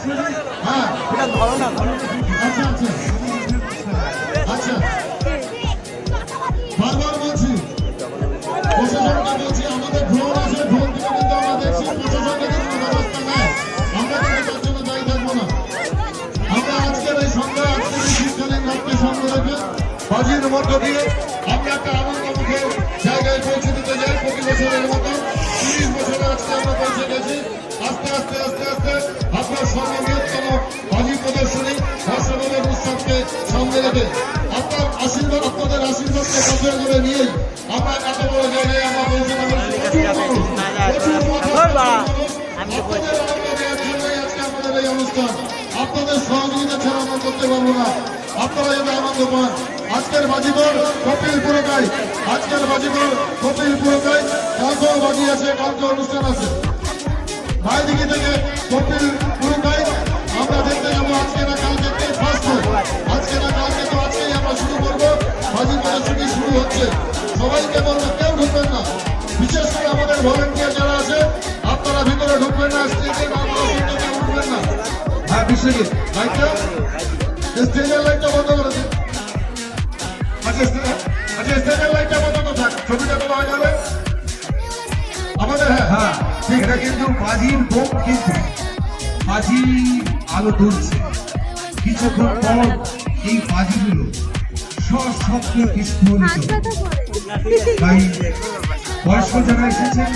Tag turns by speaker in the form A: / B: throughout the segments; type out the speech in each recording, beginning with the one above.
A: হ্যাঁ আচ্ছা আচ্ছা আচ্ছা প্রশাসনকে আমাদের আছে ড্রোন থেকে কিন্তু আমরা দেখছি প্রশাসন থেকে কোনো ব্যবস্থা নেয় কিন্তু একটা আনন্দ মুখে জায়গায় পৌঁছে আস্তে আস্তে আস্তে সঙ্গে আপনার আশীর্বাদ আপনাদের আশীর্বাদকে পাথর করে নিয়েই। আমরা এত বড় জায়গায় আমরা পৌঁছে। আপনাদের এই অনুষ্ঠান। আপনাদের সহযোগিতা ছাড়া আমরা করতে পারব না। আপনারা আনন্দ পান আজকের বাজিগর কপিল পুরকাই। আজকের বাজিগর কপিল পুরকাই। কালকেও বাজি আছে কালকে অনুষ্ঠান আছে। মাইদিকে থেকে কপিল বাজি প্রদর্শনী শুরু হচ্ছে। সবাইকে বলব, কেউ ঢুকবেন না। বিশেষ করে আমাদের ভলেন্টিয়ার যারা আছে, আপনারা ভিতরে ঢুকবেন না স্টেজে উঠবেন না। হ্যাঁ বিশ্বজিৎ স্টেজের লাইটটা বন্ধ করে দিন। আচ্ছা আচ্ছা স্টেজের লাইটটা বন্ধ তো ছবিটা তো যাবে আমাদের হ্যাঁ
B: হ্যাঁ এটা কিন্তু বাজির বোম কিন্তু আলো তুলছে। কিছুক্ষণ পর এই বাজিগুলো সশব্দ বিস্ফোরিত তাই বয়স্ক যারা এসেছেন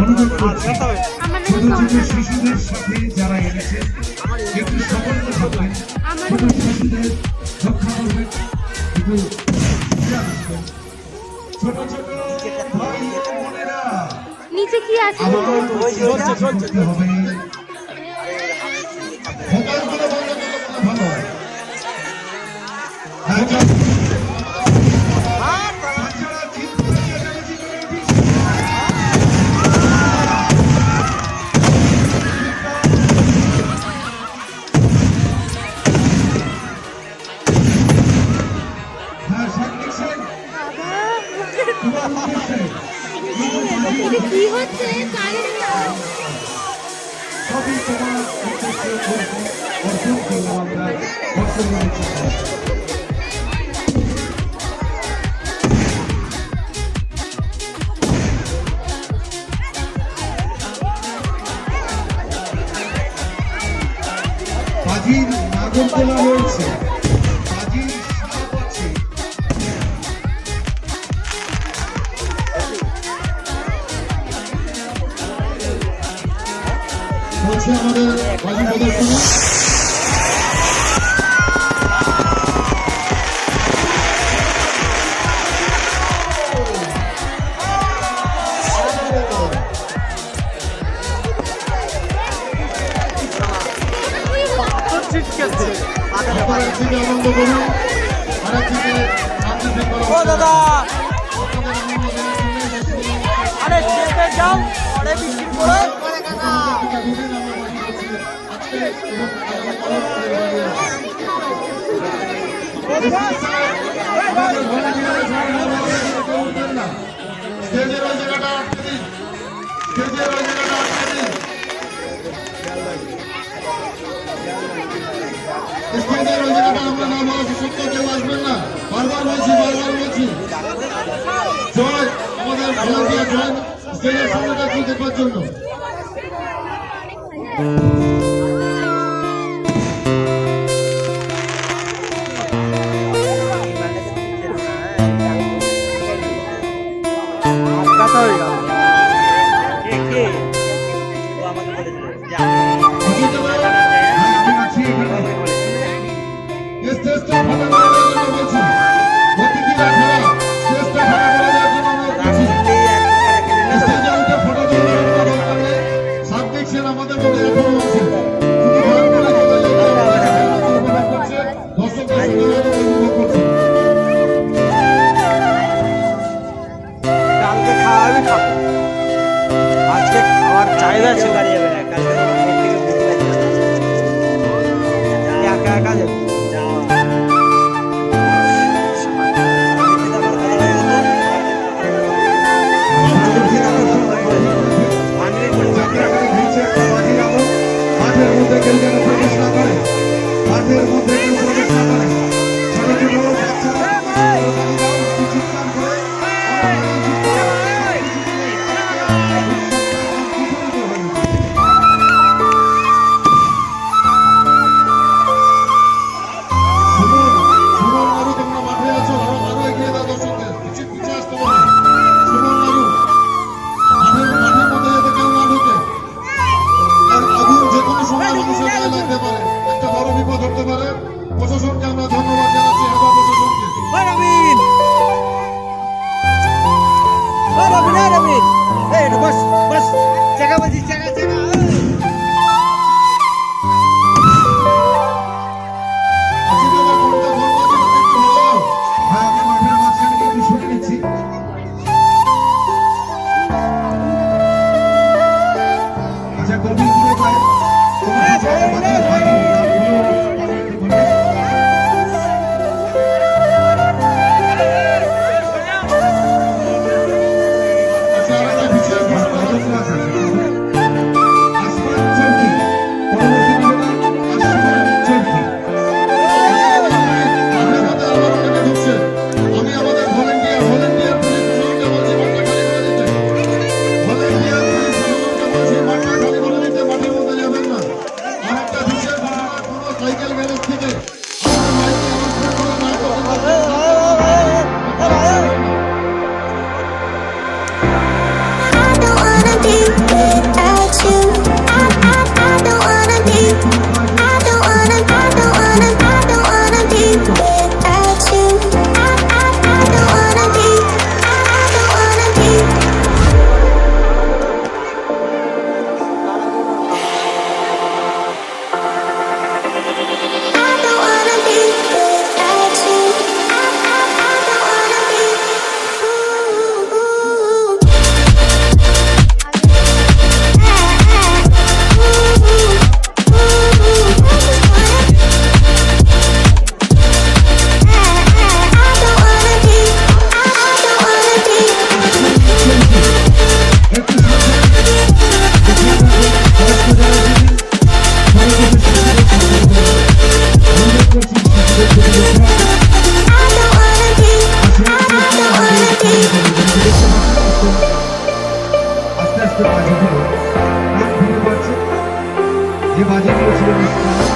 B: অনুরোধ করছি ছোট ছোট শিশুদের সাথে যারা এনেছেন একটু সতর্ক থাকবেন ছোট শিশুদের রক্ষা করবেন। একটু। ছোট ছোট ভাই বোনেরা
C: নিচে কি আছে?
B: হবে।
A: ভালো
B: আমরা বর্তমানে
D: চেপে পরে বিক্রি করে
A: স্টেজের ওই জায়গাটা আটকে দিন স্টেজের ওই জায়গাটা আটকে দিন স্টেজের ওই জায়গাটা আমরা না বলা সত্য কেউ আসবেন না বারবার বলছি বারবার বলছি জয় আমাদের জয়। স্টেজের সামনেটা একটু দেখবার জন্য
B: ছিলেন উৎসব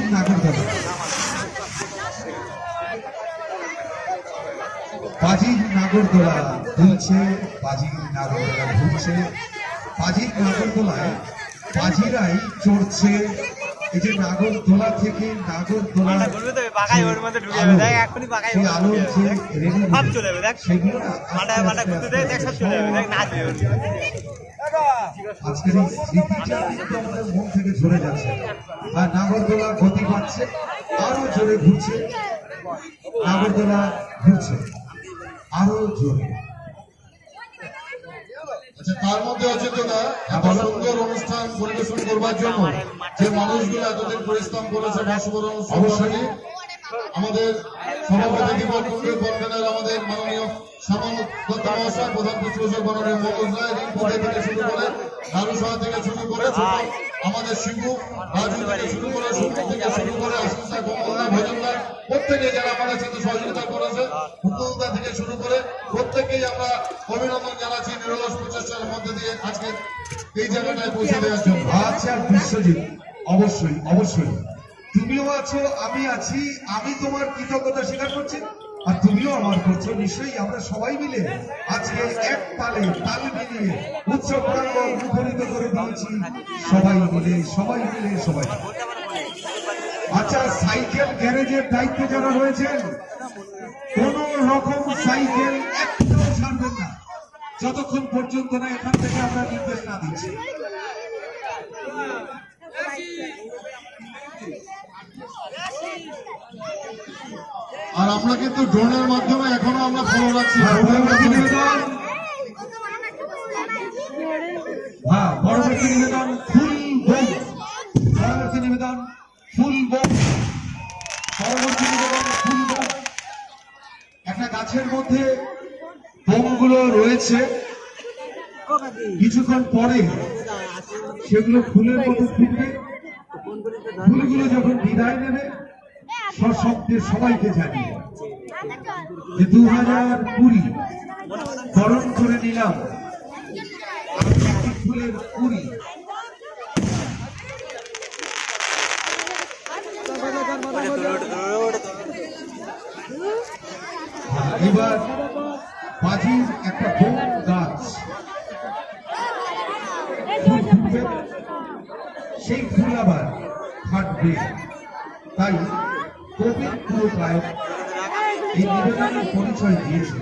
A: ঠিক না
B: করে দেবে পাজির নাগরদোলা দুলছে নাগরদোলা ঘুরছে পাজির নাগরদোলায় পাজিরাই চড়ছে এই যে থেকে
D: তো, ওর মধ্যে ঢুকে যাবে, দেখ। সব চলে যাবে, দেখ। ঘুরতে দেখ দেখ সব চলে যাবে। দেখ নাচবে
B: আজকের এই স্মৃতিটা কিন্তু আমাদের মন থেকে ঝরে যাচ্ছে। আর নাগরদোলা গতি পাচ্ছে আরও জোরে ঘুরছে। নাগরদোলা ঘুরছে আরও জোরে।
A: আচ্ছা তার মধ্যে হচ্ছে তো না এত সুন্দর অনুষ্ঠান পরিবেশন করবার জন্য যে মানুষগুলো এতদিন পরিশ্রম করেছে বর্ষবরণ অনুষ্ঠান
B: অবশ্যই।
A: আমাদের সভাপতি কনভেনার আমাদের মাননীয় মহাশয় প্রধান থেকে শুরু করে থেকে শুরু করে আমাদের শিবু, রাজু থেকে শুরু করে সুন্দর থেকে শুরু করে ভজনদা, প্রত্যেকে যারা আমাদের সহযোগিতা করেছে থেকে শুরু করে প্রত্যেকেই আমরা অভিনন্দন জানাচ্ছি নিরলস প্রচেষ্টার মধ্যে দিয়ে আজকে এই জায়গাটায় পৌঁছে দেওয়ার জন্য।
B: আচ্ছা বিশ্বজিৎ, অবশ্যই অবশ্যই। তুমিও আছো, আমি আছি, আমি তোমার কৃতজ্ঞতা স্বীকার করছি, আর তুমিও আমার করছ, নিশ্চয়ই আমরা সবাই মিলে আজকে এক তালে তাল মিলিয়ে উৎসব মুখরিত করে দিয়েছি। সবাই মিলে সবাই মিলে, সবাই। আচ্ছা সাইকেল গ্যারেজের দায়িত্বে যারা রয়েছেন, কোন রকম সাইকেল একটাও ছাড়বেন না। যতক্ষণ পর্যন্ত না এখান থেকে আমরা নির্দেশ না দিচ্ছি।
A: আর আমরা কিন্তু ড্রোনের মাধ্যমে এখনও আমরা ফলো রাখছি।
B: আর হ্যাঁ পরবর্তী নিবেদন ফুল বোম। পরবর্তী নিবেদন ফুল বোম। পরবর্তী নিবেদন ফুল বোম। একটা গাছের মধ্যে বোমগুলো রয়েছে। কিছুক্ষণ পরে সেগুলো ফুলের মতো ফুটবে। ফুলগুলো যখন বিদায় নেবে সশব্দে সবাইকে জানিয়ে। যে দু হাজার কুড়ি বরণ করে নিলাম। ফুলের কুড়ি এবার বাজির একটা বোম গাছ সেই ফুল আবার ফাটবে তাই কবির পুরো গায়ক এই পরিচয় দিয়েছে।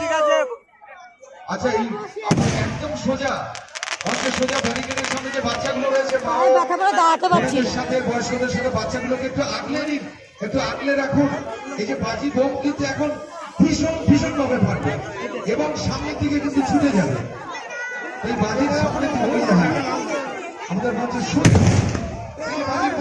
D: ঠিক আছে।
B: আচ্ছা এই একদম সোজা মঞ্চের সোজা ব্যারিকেডের সামনে যে বাচ্চাগুলো রয়েছে মা ও সাথে বয়স্কদের সাথে বাচ্চাগুলোকে একটু আগলে নিন একটু আগলে রাখুন। এই যে বাজি বোম কিন্তু এখন ভীষণ ভীষণ ভাবে ফাটবে এবং সামনের দিকে কিন্তু ছুটে যাবে। এই বাজির সামনে আমাদের মঞ্চের সোজা বাজির বোমগুলো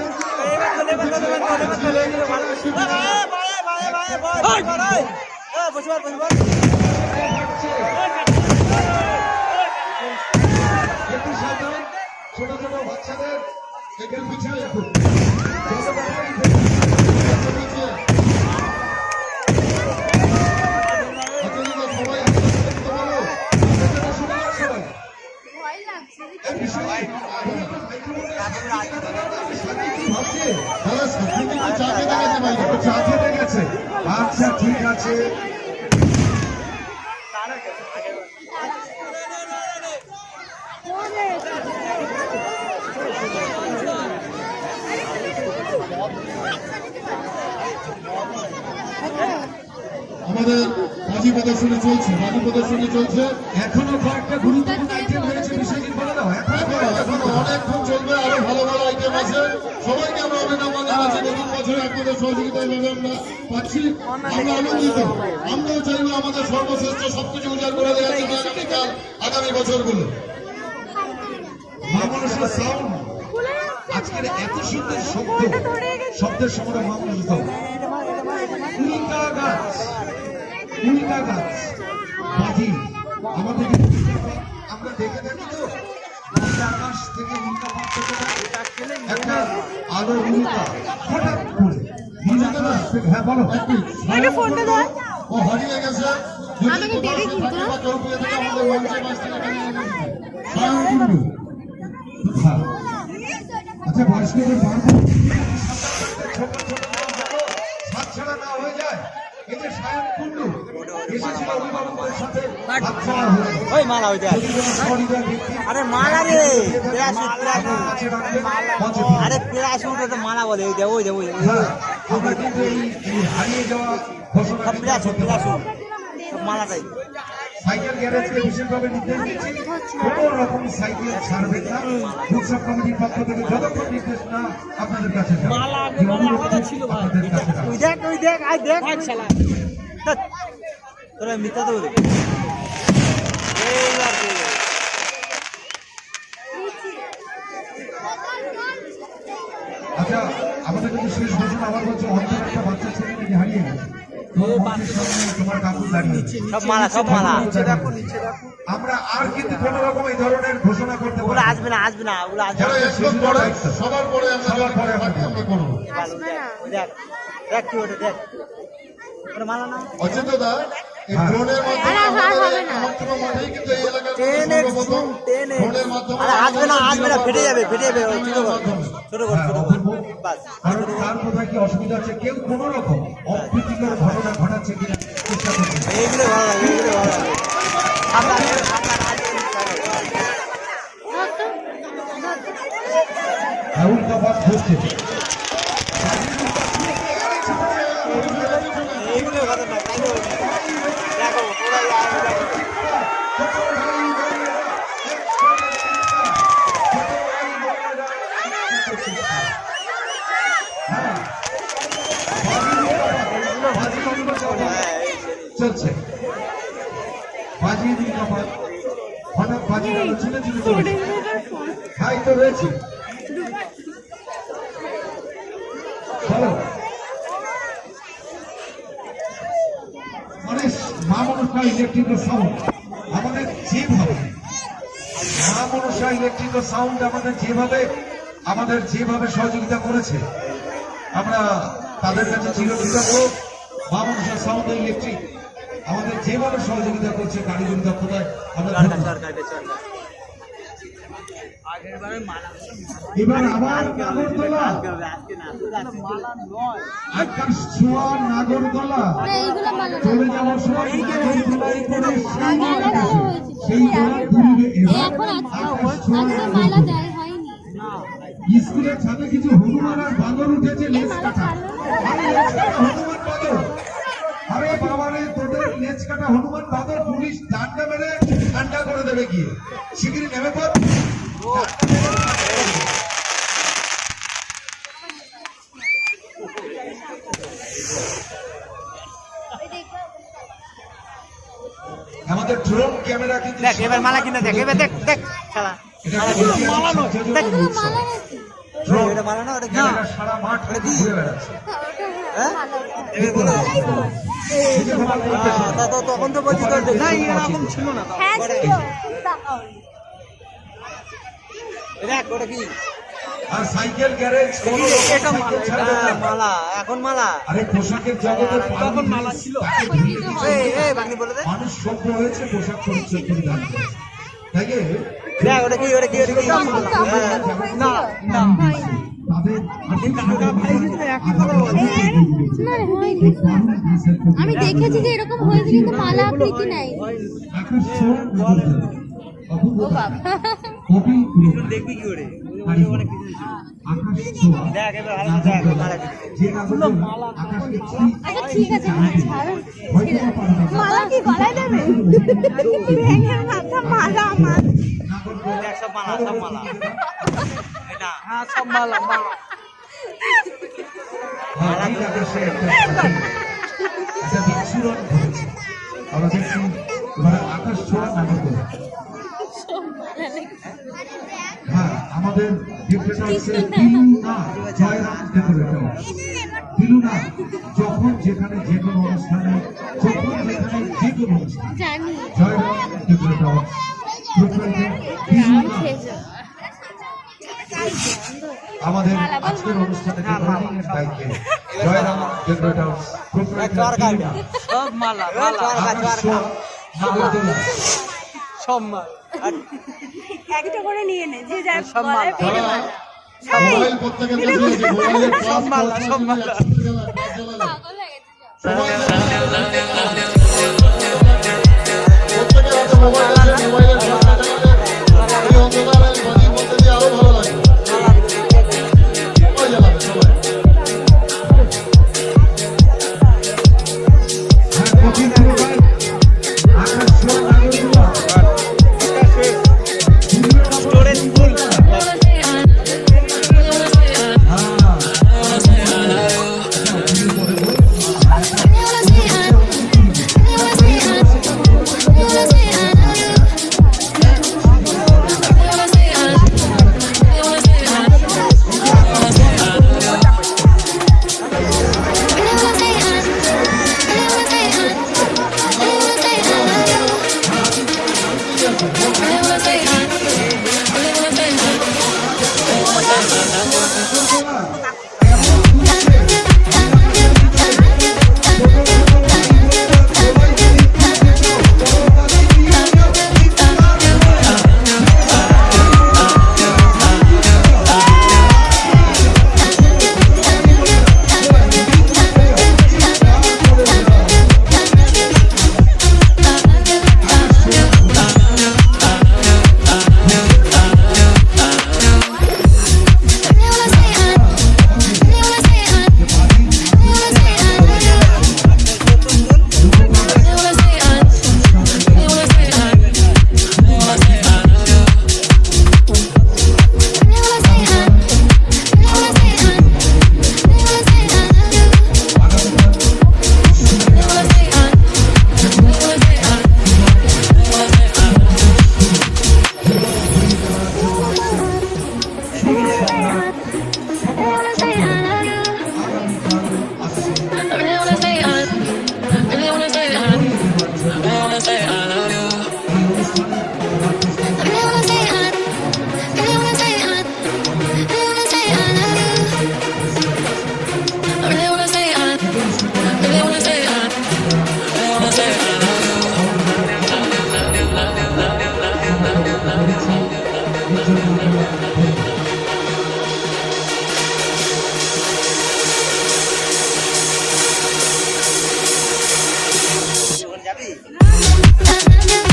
B: একটু ছোট ছোট বাচ্চাদের আচ্ছা ঠিক আছে
A: আমাদের বাজি প্রদর্শনী চলছে বাজি প্রদর্শনী চলছে।
B: এখনও কয়েকটা গুরুত্বপূর্ণ আইটেম রয়েছে বিষয়টি বলে দাও এখনও
A: এখনও এখনও অনেকক্ষণ চলবে আরও ভালো ভালো আইটেম আছে। সবাইকে আমরা অভিনন্দন জানাচ্ছি নতুন বছরে আপনাদের সহযোগিতা এভাবে আমরা পাচ্ছি। আমরা আনন্দিত। আমরাও চাইব আমাদের সর্বশ্রেষ্ঠ সবকিছু উজাড় করে দেওয়ার জন্য আগামীকাল আগামী বছরগুলো।
B: মামনসা সাউন্ড আজকের এত সুন্দর শব্দ শব্দের সময় মামনসা উল্কা গাছ উল্কা গাছ বাজি আমাদের আমরা দেখে থাকি তো আকাশ থেকে উল্কা একটা আলো উল্কা হঠাৎ করে। হ্যাঁ বলো।
C: ধর
A: ও হারিয়ে গেছে।
C: আমাকে দেবে কিন্তু।
A: কুণ্ডু।
B: হ্যাঁ
A: আচ্ছা
B: বয়স্কদের পারব ছোট ছোট না হয়ে যায়। এই যে সায়ন কুন্ডু গেছে।
D: ওই মালা ওই আরে মালা রে প্যারাশুট আরে প্যারাশুট ওটা মালা বলে ওই দেখ ওই দেখ ওই
B: হ্যাঁ,
D: সব প্যারাশুট প্যারাশুট সব মালাটাই।
B: সাইকেল গ্যারেজকে বিশেষভাবে নির্দেশ দিচ্ছি কোনো রকম সাইকেল ছাড়বেন না। উৎসব কমিটির পক্ষ থেকে যতক্ষণ নির্দেশ না আপনাদের কাছে যাবে। এই অনুরোধটি আপনাদের কাছে রাখব।
D: ওই দেখ ওই দেখ আই দেখ। তোরা মিথ্যা তো বলে।
B: আচ্ছা আমাদের কিন্তু শেষ ঘোষণা আবার বলছে অন্তর একটা বাচ্চা ছেলে নাকি হারিয়ে গেছে। আমরা আর কিন্তু কোন রকম এই ধরনের ঘোষণা করতে পারি
D: আসবে না আসবে না ওগুলো আসবে না।
A: সবার পরে আমরা করব।
D: দেখ দেখ কি ওটা দেখ।
A: দা এই
B: হ্যাঁ।
A: ড্রোনের মাধ্যমে
C: আরে, আর
A: আমাদের
C: হবে
A: এই
C: না।
A: কামারখানা মাঠেই কিন্তু এই এলাকার
D: টেন এক্স
A: সর্বপ্রথম
D: টেন এক্স
A: ড্রোনের মাধ্যমে
D: আরে আসবে না আসবে না ফেটে যাবে ফেটে যাবে ছোট কর ছোট কর
B: হ্যাঁ,
D: ছোট কর। বাস।
B: কারণ তার কোথায় কি অসুবিধা আছে কেউ কোন রকম অপ্রীতিকর ঘটনা ঘটাচ্ছে কিনা চেষ্টা করছে
D: এইগুলো ভালো লাগে এইগুলো ভালো লাগে সামনে আসবে, সামনে আসবে।
B: রাহুল কাপাস হচ্ছে
D: এইগুলো ভালো না এইগুলো ভালো না। দেখো পুরো লাল দেখো। হ্যাঁ, এই সেই।
B: চলছে বাজিয়ে দিন কাপাস হঠাৎ বাজি গেল ছিনে ছিনে চলেছে ইলেকট্রিক সাউন্ড আমাদের যেভাবে আমাদের যেভাবে সহযোগিতা করেছে, আমরা তাদের কাছে চিরকৃতজ্ঞ। মা সাউন্ড ইলেকট্রিক আমাদের যেভাবে সহযোগিতা করছে কারিগরি দক্ষতায় আমরা এবার আবার নাগরদোলা। ছোঁয়া নাগরদোলা। চলে যাওয়ার সময় নাগরদোলায় করে সেই। সেই দোলা ঘুরবে স্কুলের ছাদে কিছু হনুমান আর বাঁদর উঠেছে লেজ কাটা। হনুমান বাঁদর। আরে বাবারে তোদের লেজ কাটা হনুমান বাঁদর পুলিশ ডান্ডা মেরে ঠান্ডা করে দেবে গিয়ে। শিগগিরি নেমে পড়। আমাদের ড্রোন ক্যামেরা কিন্তু
D: দেখ এবার মালা কিনে দেখ এবার দেখ দেখ শালা।
B: মালা
C: মালা নাকি?
B: ড্রোন
D: এটা মালা না ওটা কি?
B: ক্যামেরা সারা মাঠ ঘুরে বেড়াচ্ছে।
D: হ্যাঁ
C: মালা
D: বলো
B: এই যে তোমার করতেছে।
D: আহ, তা- তা- তখন তো বলছি না এরকম ছিল না।
C: হ্যাঁ ছিল তাকাও
D: দেখ ওটা কি
B: আর সাইকেল গ্যারেজ
D: এটা মালা
B: সাইকেল ছাড়বে
D: এটা
B: না।
D: মালা এখন মালা।
B: আরে পোশাকের জগতে তখন মালা ছিল।
D: এই এই বাগনি বলে দে।
B: মানুষ সভ্য হয়েছে পোশাক পরিচ্ছদ পরিধান করে তাই
D: দেখ ওটা কি ওটা কি ওটা কি।
B: না না। তাদের
C: না রে, হয়নি। আমি দেখেছি যে এরকম হয়েছে কিন্তু মালা প্রীতি নাই। ও বাবা।
D: দেখবি কি করে?
B: আকাশ ছোঁয়া।
D: দেখ এবার ভালো দেখ মালা
C: আচ্ছা ঠিক আছে ছাড়ো।
B: হয়তো বা পারবে না।
C: মালা কি গলায় দেবে? ব্যাঙের মাথা মালা আমার
D: দেখ সব মালা সব মালা। এটা। হ্যাঁ সব মালা মালা।
B: ঠিক আকাশে একটা পাখি, একটা বিচ্ছুরণ ঘটেছে আমরা দেখছি এবারে আকাশ ছোঁয়া নাগরদোলা হ্যাঁ আমাদের ডিপ্রেটার হচ্ছে দিলুনা জয়রাম ডেকোরেটর দিলুনা যখন যেখানে যে কোনো অনুষ্ঠানে যখন যেখানে যে কোনো অনুষ্ঠানে। জয়রাম ডেকোরেটর আমাদের আজকের অনুষ্ঠানে ডেকোরেটিং এর দায়িত্বে জয়রাম ডেকোরেটর
D: সব মালা মালা। মালা সম্মান।
E: একটা করে নিয়ে নে যে যার
B: সম্মান সম্মান সম্মান Thank you.